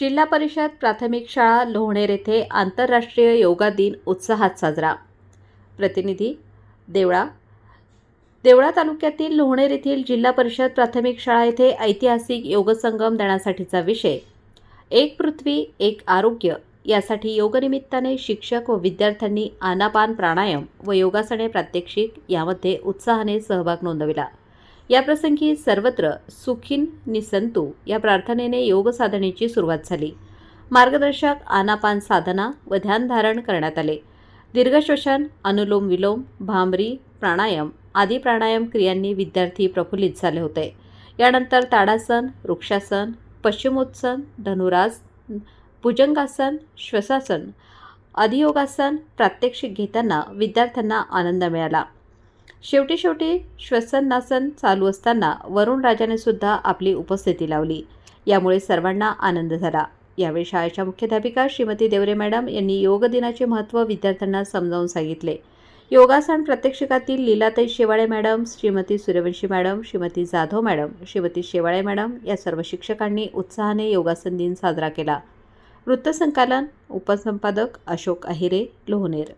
जिल्हा परिषद प्राथमिक शाळा लोहणेर येथे आंतरराष्ट्रीय योगा दिन उत्साहात साजरा. प्रतिनिधी देवळा. देवळा तालुक्यातील लोहणेर येथील जिल्हा परिषद प्राथमिक शाळा येथे ऐतिहासिक योगसंगम देण्यासाठीचा विषय. एक पृथ्वी एक आरोग्य यासाठी योगनिमित्ताने शिक्षक व विद्यार्थ्यांनी आनापान प्राणायाम व योगासने प्रात्यक्षिक यामध्ये उत्साहाने सहभाग नोंदविला. याप्रसंगी सर्वत्र सुखीन निसंतू या प्रार्थनेने योग साधनेची सुरुवात झाली. मार्गदर्शक आनापान साधना व ध्यानधारण करण्यात आले. दीर्घश्वसन अनुलोम विलोम भांबरी प्राणायाम आदी प्राणायाम क्रियांनी विद्यार्थी प्रफुल्लित झाले होते. यानंतर ताडासन वृक्षासन पश्चिमोत्सन धनुरास भुजंगासन श्वसासन अधियोगासन प्रात्यक्षिक घेताना विद्यार्थ्यांना आनंद मिळाला. शेवटी शेवटी श्वसनासन चालू असताना वरुण राजाने सुद्धा आपली उपस्थिती लावली. यामुळे सर्वांना आनंद झाला. यावेळी शाळेच्या मुख्याध्यापिका श्रीमती देवरे मॅडम यांनी योग दिनाचे महत्त्व विद्यार्थ्यांना समजावून सांगितले. योगासन प्रात्यक्षिकातील Leelatai Shewale madam Shrimati Suryavanshi madam Shrimati Jadhav madam Shrimati Shewale madam या सर्व शिक्षकांनी उत्साहाने योगासन दिन साजरा केला. वृत्तसंकालन उपसंपादक अशोक अहिरे लोहनेर.